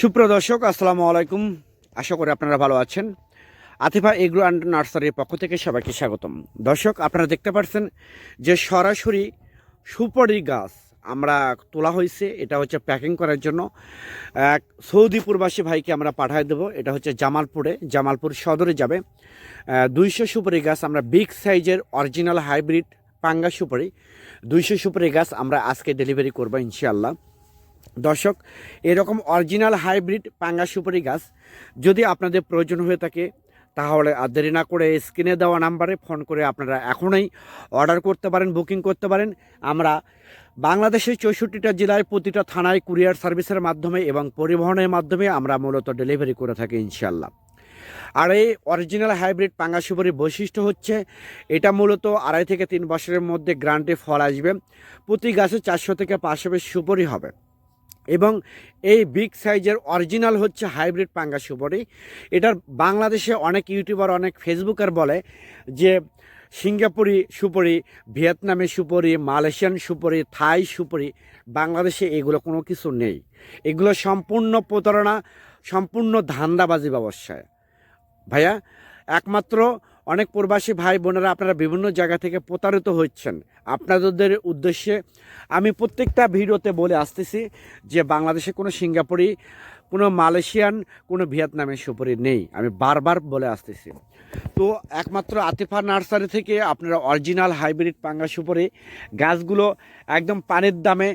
সুপ্রিয় দর্শক, আসসালামু আলাইকুম। আশা করি আপনারা ভালো আছেন। আতিফা এগ্রো অ্যান্ড নার্সারির পক্ষ থেকে সবাইকে স্বাগতম। দর্শক, আপনারা দেখতে পাচ্ছেন যে সরাসরি সুপারি গাছ আমরা তোলা হয়েছে। এটা হচ্ছে প্যাকিং করার জন্য। এক সৌদি প্রবাসী ভাইকে আমরা পাঠিয়ে দেবো। এটা হচ্ছে জামালপুরে। জামালপুর সদরে যাবে। দুইশো সুপারি গাছ আমরা বিগ সাইজের অরিজিনাল হাইব্রিড পাঙ্গা সুপারি। দুইশো সুপারি গাছ আমরা আজকে ডেলিভারি করব ইনশাআল্লাহ। দর্শক, এরকম অরিজিনাল হাইব্রিড পাঙ্গা সুপারি গাছ যদি আপনাদের প্রয়োজন হয়ে থাকে, তাহলে আর দেরি না করে স্ক্রিনে দেওয়া নাম্বারে ফোন করে আপনারা এখনই অর্ডার করতে পারেন বুকিং করতে পারেন। আমরা বাংলাদেশের চৌষট্টিটা জেলায় প্রতিটা থানায় কুরিয়ার সার্ভিসের মাধ্যমে এবং পরিবহনের মাধ্যমে আমরা মূলত ডেলিভারি করে থাকি ইনশাল্লাহ আর এই অরিজিনাল হাইব্রিড পাঙ্গা সুপারির বৈশিষ্ট্য হচ্ছে, এটা মূলত আড়াই থেকে তিন বছরের মধ্যে গ্রান্টে ফল আসবে। প্রতি গাছে চারশো থেকে পাঁচশো সুপারি হবে। এবং এই বিগ সাইজের অরিজিনাল হচ্ছে হাইব্রিড পাঙ্গা সুপারি। এটার বাংলাদেশে অনেক ইউটিউবার, অনেক ফেসবুকার বলে যে সিঙ্গাপুরি সুপারি, ভিয়েতনামি সুপারি, মালয়েশিয়ান সুপারি, থাই সুপারি, বাংলাদেশে এগুলো কোনো কিছু নেই। এগুলো সম্পূর্ণ প্রতারণা, সম্পূর্ণ ধান্দাবাজি ব্যবসায়। ভাইয়া, একমাত্র অনেক প্রবাসী ভাই বোনেরা আপনারা বিভিন্ন জায়গা থেকে প্রতারিত হচ্ছেন। আপনাদের উদ্দেশ্যে আমি প্রত্যেকটা ভিডিওতে বলে আসতেছি যে বাংলাদেশে কোনো সিঙ্গাপুরি, কোনো মালয়েশিয়ান, কোনো ভিয়েতনামের সুপুরি নেই। আমি বারবার বলে আসতেছি। তো একমাত্র আতিফা নার্সারি থেকে আপনারা অরিজিনাল হাইব্রিড পাঙ্গা সুপুরি গাছগুলো একদম পানির দামে